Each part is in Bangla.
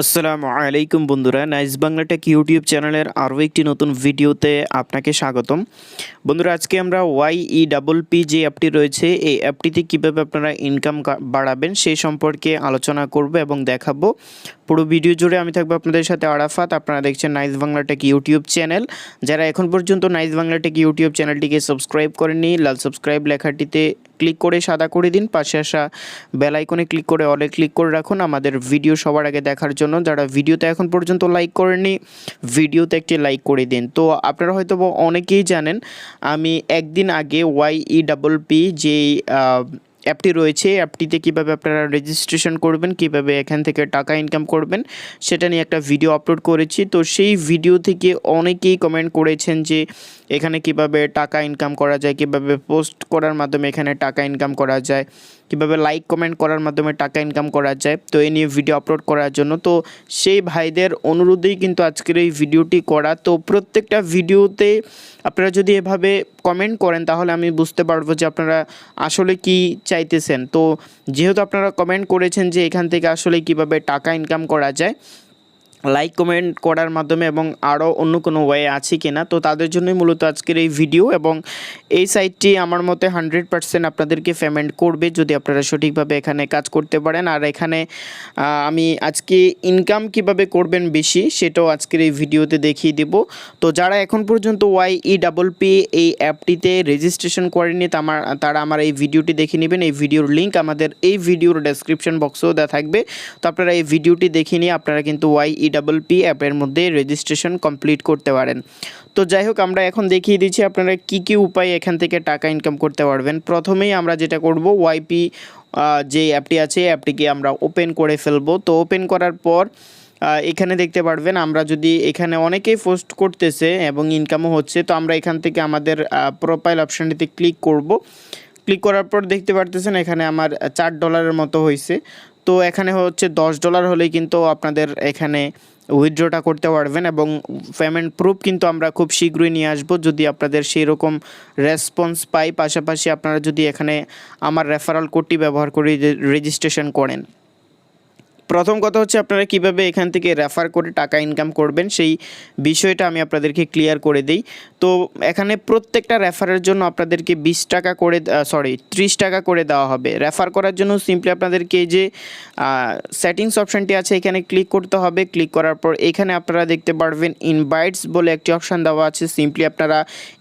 আসসালামু আলাইকুম বন্ধুরা, নাইস বাংলা টেক ইউটিউব চ্যানেলের আরও একটি নতুন ভিডিওতে আপনাকে স্বাগতম। বন্ধুরা, আজকে আমরা ওয়াই ই ডাবল পি যে অ্যাপটি রয়েছে, এই অ্যাপটিতে কীভাবে আপনারা ইনকাম বাড়াবেন সেই সম্পর্কে আলোচনা করব এবং দেখাবো। পুরো ভিডিও জুড়ে আমি থাকব আপনাদের সাথে আরাফাত, আপনারা দেখছেন nice Bangla tech YouTube channel. যারা এখন পর্যন্ত নাইস বাংলা টেক ইউটিউব চ্যানেলটিকে সাবস্ক্রাইব করেননি, লাল সাবস্ক্রাইব লেখাটিতে ক্লিক করে সাদা করে দিন, পাশে আসা বেল আইকনে ক্লিক করে অলে ক্লিক করে রাখুন। আমাদের ভিডিও সবার আগে দেখার জন্য যারা ভিডিওতে এখন পর্যন্ত লাইক করেননি ভিডিওতে একটি লাইক করে দিন। তো আপনারা হয়তো অনেকেই জানেন, আমি একদিন আগে ওয়াই ই ডাবল পি যেই অ্যাপটি রয়েছে। অ্যাপটিতে কীভাবে আপনারা রেজিস্ট্রেশন করবেন, কীভাবে এখান থেকে টাকা ইনকাম করবেন, সেটা নিয়ে একটা ভিডিও আপলোড করেছি। তো সেই ভিডিও থেকে অনেকেই কমেন্ট করেছেন যে, এখানে কীভাবে টাকা ইনকাম করা যায়, কীভাবে পোস্ট করার মাধ্যমে এখানে টাকা ইনকাম করা যায়। কীভাবে লাইক কমেন্ট করার মাধ্যমে টাকা ইনকাম করা যায়, তো এই নিয়ে ভিডিও আপলোড করার জন্য। তো সেই ভাইদের অনুরোধেই কিন্তু আজকের এই ভিডিওটি করা। তো প্রত্যেকটা ভিডিওতে আপনারা যদি এভাবে কমেন্ট করেন, তাহলে আমি বুঝতে পারব যে আপনারা আসলে কি চাইতেছেন। তো যেহেতু আপনারা কমেন্ট করেছেন যে এখান থেকে আসলে কীভাবে টাকা ইনকাম করা যায় লাইক কমেন্ট করার মাধ্যমে এবং আরও অন্য কোনো ওয়ে আছে কিনা, তো তাদের জন্যই মূলত আজকের এই ভিডিও এবং এই সাইটটি আমার মতে হান্ড্রেড পার্সেন্ট আপনাদেরকে পেমেন্ট করবে যদি আপনারা সঠিকভাবে এখানে কাজ করতে পারেন। আর এখানে আমি আজকে ইনকাম কীভাবে করবেন বেশি সেটাও আজকের এই ভিডিওতে দেখিয়ে দেব। তো যারা এখন পর্যন্ত ওয়াই ই ডাবল পি এই অ্যাপটিতে রেজিস্ট্রেশন করেনি তামার তারা আমার এই ভিডিওটি দেখে নেবেন। এই ভিডিওর লিঙ্ক আমাদের এই ভিডিওর ডেসক্রিপশন বক্সেও দেওয়া থাকবে। তো আপনারা এই ভিডিওটি দেখে নিয়ে আপনারা কিন্তু ওয়াই ই ডাবল পি অ্যাপের মধ্যে রেজিস্ট্রেশন কমপ্লিট করতে পারেন। তো যাই হোক, আমরা এখন দেখিয়ে দিচ্ছি আপনারা কি কি উপায় এখান থেকে টাকা ইনকাম করতে পারবেন। প্রথমেই আমরা যেটা করব ওয়াইপি যে অ্যাপটি আছে অ্যাপটিকে আমরা ওপেন করে ফেলব। তো ওপেন করার পর এখানে দেখতে পারবেন আমরা যদি এখানে অনেকেই পোস্ট করতেছে এবং ইনকামও হচ্ছে, তো আমরা এখান থেকে আমাদের প্রোফাইল অপশানটিতে ক্লিক করব। ক্লিক করার পর দেখতে পারতেছেন এখানে আমার চার ডলারের মতো হয়েছে তো এখানে হচ্ছে দশ ডলার হলেই কিন্তু আপনাদের এখানে উইথড্রটা করতে পারবেন এবং পেমেন্ট প্রুফ কিন্তু আমরা খুব শীঘ্রই নিয়ে আসব। যদি আপনাদের সেই রকম রেসপন্স পাই, পাশাপাশি আপনারা যদি এখানে আমার রেফারাল কোডটি ব্যবহার করে রেজিস্ট্রেশন করেন। প্রথম কথা হচ্ছে আপনারা কীভাবে এখান থেকে রেফার করে টাকা ইনকাম করবেন, সেই বিষয়টা আমি আপনাদেরকে ক্লিয়ার করে দিই। তো এখানে প্রত্যেকটা রেফারের জন্য আপনাদেরকে বিশ টাকা করে সরি ত্রিশ টাকা করে দেওয়া হবে। রেফার করার জন্য সিম্পলি আপনাদেরকে যে সেটিংস অপশানটি আছে, এখানে ক্লিক করতে হবে। ক্লিক করার পর এখানে আপনারা দেখতে পারবেন ইনভাইটস বলে একটি অপশান দেওয়া আছে। সিম্পলি আপনারা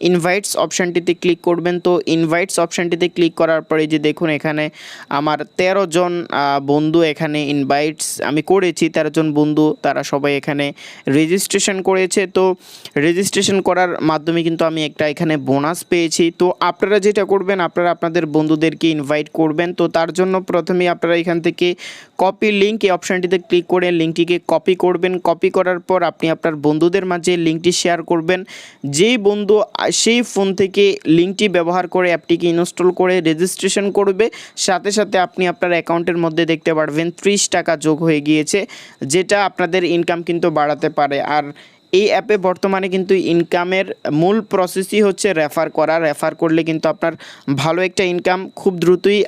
ইনভাইটস অপশানটিতে ক্লিক করবেন। তো ইনভাইটস অপশানটিতে ক্লিক করার পরে যে দেখুন এখানে আমার তেরো জন বন্ধু এখানে ইনভাইটস আমি করেছি, তেরো জন বন্ধু, তারা সবাই এখানে রেজিস্ট্রেশন করেছে। তো রেজিস্ট্রেশন করার মাধ্যমে কিন্তু আমি একটা এখানে বোনাস পেয়েছি। তো আপনারা যেটা করবেন, আপনারা আপনাদের বন্ধুদেরকে ইনভাইট করবেন। তো তার জন্য প্রথমেই আপনারা এখান থেকে কপি লিঙ্ক এই অপশানটিতে ক্লিক করে লিঙ্কটিকে কপি করবেন। কপি করার পর আপনি আপনার বন্ধুদের মাঝে লিঙ্কটি শেয়ার করবেন। যেই বন্ধু, সেই ফোন থেকে লিঙ্কটি ব্যবহার করে অ্যাপটিকে ইনস্টল করে রেজিস্ট্রেশন করবে। সাথে সাথে আপনি আপনার অ্যাকাউন্টের মধ্যে দেখতে পারবেন ত্রিশ টাকা যোগ হয়ে গিয়েছে যেটা আপনাদের ইনকাম কিন্তু বাড়াতে পারে। আর এই অ্যাপে বর্তমানে কিন্তু ইনকামের মূল প্রসেসই হচ্ছে রেফার করা। রেফার করলে কিন্তু আপনার ভালো একটা ইনকাম খুব দ্রুতই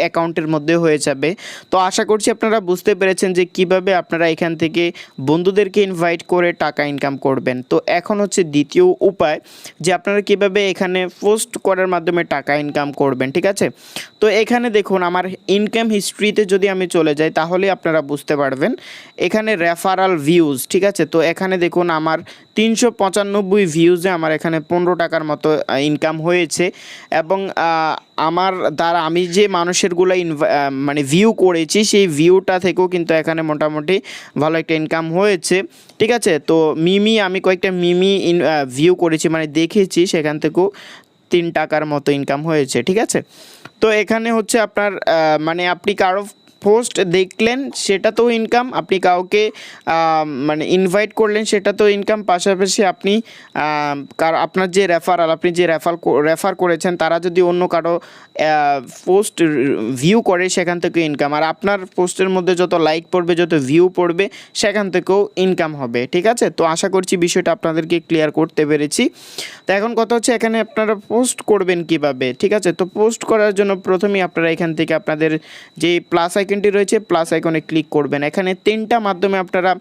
অ্যাকাউন্টের মধ্যে হয়ে যাবে। তো আশা করছি আপনারা বুঝতে পেরেছেন যে কীভাবে আপনারা এখান থেকে বন্ধুদেরকে ইনভাইট করে টাকা ইনকাম করবেন। তো এখন হচ্ছে দ্বিতীয় উপায় যে আপনারা কীভাবে এখানে পোস্ট করার মাধ্যমে টাকা ইনকাম করবেন, ঠিক আছে? তো এখানে দেখুন, আমার ইনকাম হিস্ট্রিতে যদি আমি চলে যাই, তাহলে আপনারা বুঝতে পারবেন। এখানে রেফারাল ভিউজ ঠিক আছে? তো এখানে দেখুন, আমার তিনশো পঁচানব্বই ভিউজে আমার এখানে পনেরো টাকার মতো ইনকাম হয়েছে। এবং আমার দ্বারা আমি যে মানুষেরগুলো মানে ভিউ করেছি, সেই ভিউটা থেকেও কিন্তু এখানে মোটামুটি ভালো একটা ইনকাম হয়েছে। ঠিক আছে? তো মিমি, আমি কয়েকটা মিমি ইন ভিউ করেছি মানে দেখেছি, সেখান থেকেও তিন টাকার মতো ইনকাম হয়েছে। ঠিক আছে? তো এখানে হচ্ছে আপনার মানে আপনি কারও পোস্ট দেখলেন সেটা তো ইনকাম আপনি কাউকে মানে ইনভাইট করলেন সেটা তো ইনকাম পাশাপাশি আপনি আপনার যে রেফারাল আপনি যে রেফার রেফার করেছেন, তারা যদি অন্য কারও পোস্ট ভিউ করে, সেখান থেকে ইনকাম আর আপনার পোস্টের মধ্যে যত লাইক পড়বে, যত ভিউ পড়বে, সেখান থেকেও ইনকাম হবে, ঠিক আছে? তো আশা করছি বিষয়টা আপনাদেরকে ক্লিয়ার করতে পেরেছি। তো এখন কথা হচ্ছে, এখানে আপনারা পোস্ট করবেন কীভাবে, ঠিক আছে? তো পোস্ট করার জন্য প্রথমেই আপনারা এখান থেকে আপনাদের যে প্লাস আইকনটি রয়েছে প্লাস আইকনে ক্লিক করবেন। এখানে তিনটা মাধ্যমে আপনারা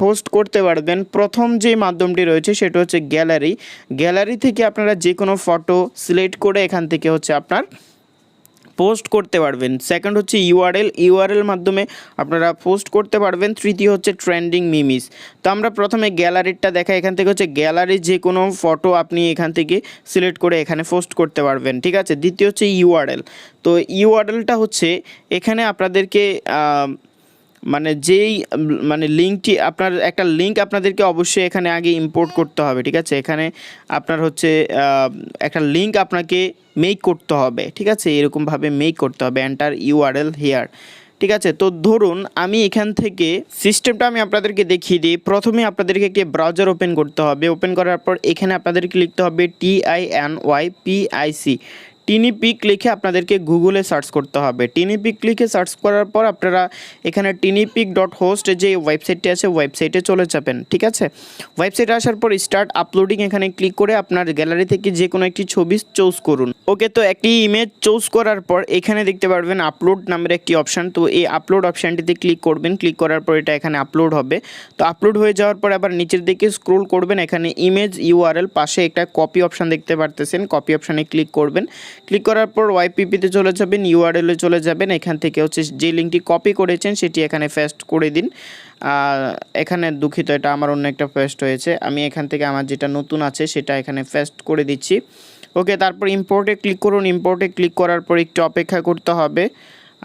পোস্ট করতে পারবেন। প্রথম যে মাধ্যমটি রয়েছে, সেটা হচ্ছে গ্যালারি গ্যালারি থেকে আপনারা যে কোনো ফটো সিলেক্ট করে এখান থেকে হচ্ছে আপনার পোস্ট করতে পারবেন। সেকেন্ড হচ্ছে ইউআরএল ইউআরএল মাধ্যমে আপনারা পোস্ট করতে পারবেন। তৃতীয় হচ্ছে ট্রেন্ডিং মিমিস তো আমরা প্রথমে গ্যালারিটা দেখা এখান থেকে হচ্ছে গ্যালারির যে কোনো ফটো আপনি এখান থেকে সিলেক্ট করে এখানে পোস্ট করতে পারবেন। ঠিক আছে? দ্বিতীয় হচ্ছে ইউআরএল তো ইউআরএলটা হচ্ছে এখানে আপনাদেরকে মানে যেই মানে লিঙ্কটি আপনার, একটা লিঙ্ক আপনাদেরকে অবশ্যই এখানে আগে ইম্পোর্ট করতে হবে, ঠিক আছে? এখানে আপনার হচ্ছে একটা লিঙ্ক আপনাকে মেক করতে হবে, ঠিক আছে? এরকমভাবে মেক করতে হবে। এন্টার ইউআরএল হেয়ার ঠিক আছে? তো ধরুন, আমি এখান থেকে সিস্টেমটা আমি আপনাদেরকে দেখিয়ে দিই। প্রথমে আপনাদেরকে একটি ব্রাউজার ওপেন করতে হবে। ওপেন করার পর এখানে আপনাদেরকে লিখতে হবে T I N Y P I C tiny pic লিখে আপনাদেরকে গুগলে সার্চ করতে হবে। টিনি পিক লিখে সার্চ করার পর আপনারা এখানে টিনিপিক ডট হোস্ট যে ওয়েবসাইটটি আছে ওয়েবসাইটে চলে যাবেন, ঠিক আছে? ওয়েবসাইটে আসার পর স্টার্ট আপলোডিং এখানে ক্লিক করে আপনার গ্যালারি থেকে যে কোনো একটি ছবি চুজ করুন। ওকে, তো একটি ইমেজ চুজ করার পর এখানে দেখতে পারবেন আপলোড নামের একটি অপশান তো এই আপলোড অপশানটিতে ক্লিক করবেন ক্লিক করার পর এটা এখানে আপলোড হবে। তো আপলোড হয়ে যাওয়ার পর আবার নিচের দিকে স্ক্রোল করবেন, এখানে ইমেজ ইউআরএল পাশে একটা কপি অপশান দেখতে পারতেছেন কপি অপশানে ক্লিক করবেন। ক্লিক করার পর ওয়াইপিপিতে চলে যাবেন ইউআরএলে চলে যাবেন। এখান থেকে হচ্ছে যে লিঙ্কটি কপি করেছেন, সেটি এখানে পেস্ট করে দিন। আর এখানে দুঃখিত, এটা আমার অন্য একটা পেস্ট হয়েছে। আমি এখান থেকে আমার যেটা নতুন আছে, সেটা এখানে পেস্ট করে দিচ্ছি। ওকে, তারপর ইম্পোর্টে ক্লিক করুন। ইম্পোর্টে ক্লিক করার পর একটু অপেক্ষা করতে হবে।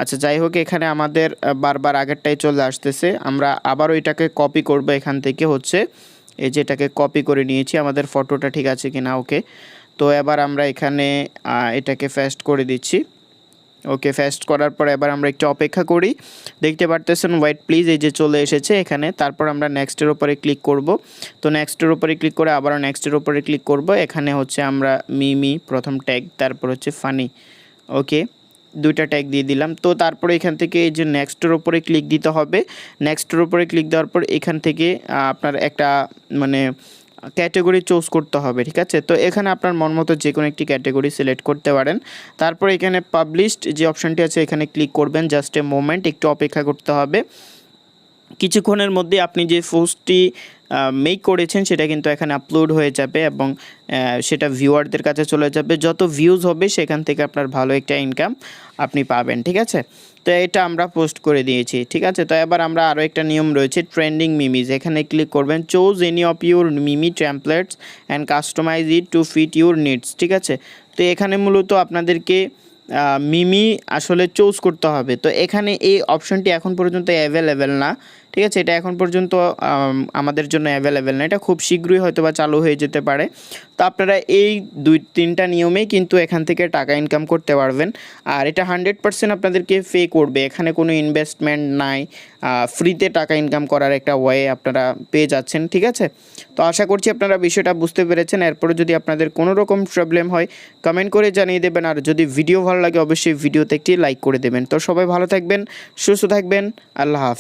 আচ্ছা যাই হোক, এখানে আমাদের বারবার আগেরটাই চলে আসতেছে। আমরা আবারও এটাকে কপি করব এখান থেকে হচ্ছে। এই যে এটাকে কপি করে নিয়েছি, আমাদের ফটোটা ঠিক আছে কিনা, ওকে। তো এবার আমরা এখানে এটাকে ফেস্ট করে দিচ্ছি। ওকে ফেস্ট করার পর এবার আমরা একটু অপেক্ষা করি। দেখতে পারতেছেন ওয়েট প্লিজ এই যে চলে এসেছে এখানে। তারপর আমরা নেক্সটের উপরে ক্লিক করব। তো নেক্সটের উপরে ক্লিক করে আবারও নেক্সটের উপরে ক্লিক করব। এখানে হচ্ছে আমরা মিমি, প্রথম ট্যাগ তারপর হচ্ছে ফানি ওকে? দুইটা ট্যাগ দিয়ে দিলাম। তো তারপরে এখান থেকে এই যে নেক্সটের উপরে ক্লিক দিতে হবে। নেক্সটের উপরে ক্লিক দেওয়ার পর এখান থেকে আপনার একটা মানে ক্যাটাগরি চুজ করতে হবে, ঠিক আছে? তো এখানে আপনার মন মতো যে কোনো একটি ক্যাটাগরি সিলেক্ট করতে পারেন। তারপর এখানে পাবলিশড যে অপশানটি আছে, এখানে ক্লিক করবেন জাস্ট এ মোমেন্ট একটু অপেক্ষা করতে হবে। কিছুক্ষণের মধ্যে আপনি যে পোস্টটি মেক করেছেন সেটা কিন্তু এখানে আপলোড হয়ে যাবে এবং সেটা ভিউয়ারদের কাছে চলে যাবে। যত ভিউজ হবে সেখান থেকে আপনার ভালো একটা ইনকাম আপনি পাবেন, ঠিক আছে? তো এটা আমরা পোস্ট করে দিয়েছি, ঠিক আছে? তো এবার আমরা আরও একটা নিয়ম রয়েছে ট্রেন্ডিং মিমিজ এখানে ক্লিক করবেন choose any of your meme templates and customize it to fit your needs ঠিক আছে? তো এখানে মূলত আপনাদেরকে মিমি আসলে চুজ করতে হবে। তো এখানে এই অপশনটি এখন পর্যন্ত অ্যাভেলেবেল না। ঠিক আছে? এটা এখন পর্যন্ত আমাদের জন্য অ্যাভেলেবেল না। এটা খুব শীঘ্রই হয়তো বা চালু হয়ে যেতে পারে। তো আপনারা এই দুই, তিনটা নিয়মেই কিন্তু এখান থেকে টাকা ইনকাম করতে পারবেন। আর এটা হান্ড্রেড পার্সেন্ট আপনাদেরকে পে করবে। এখানে কোনো ইনভেস্টমেন্ট নাই। ফ্রিতে টাকা ইনকাম করার একটা ওয়ে আপনারা পেয়ে যাচ্ছেন, ঠিক আছে? তো আশা করছি আপনারা বিষয়টা বুঝতে পেরেছেন। এরপরে যদি আপনাদের কোনো রকম প্রবলেম হয় কমেন্ট করে জানিয়ে দেবেন। আর যদি ভিডিও ভালো লাগে, অবশ্যই ভিডিওতে একটি লাইক করে দেবেন। তো সবাই ভালো থাকবেন, সুস্থ থাকবেন। আল্লাহ হাফেজ।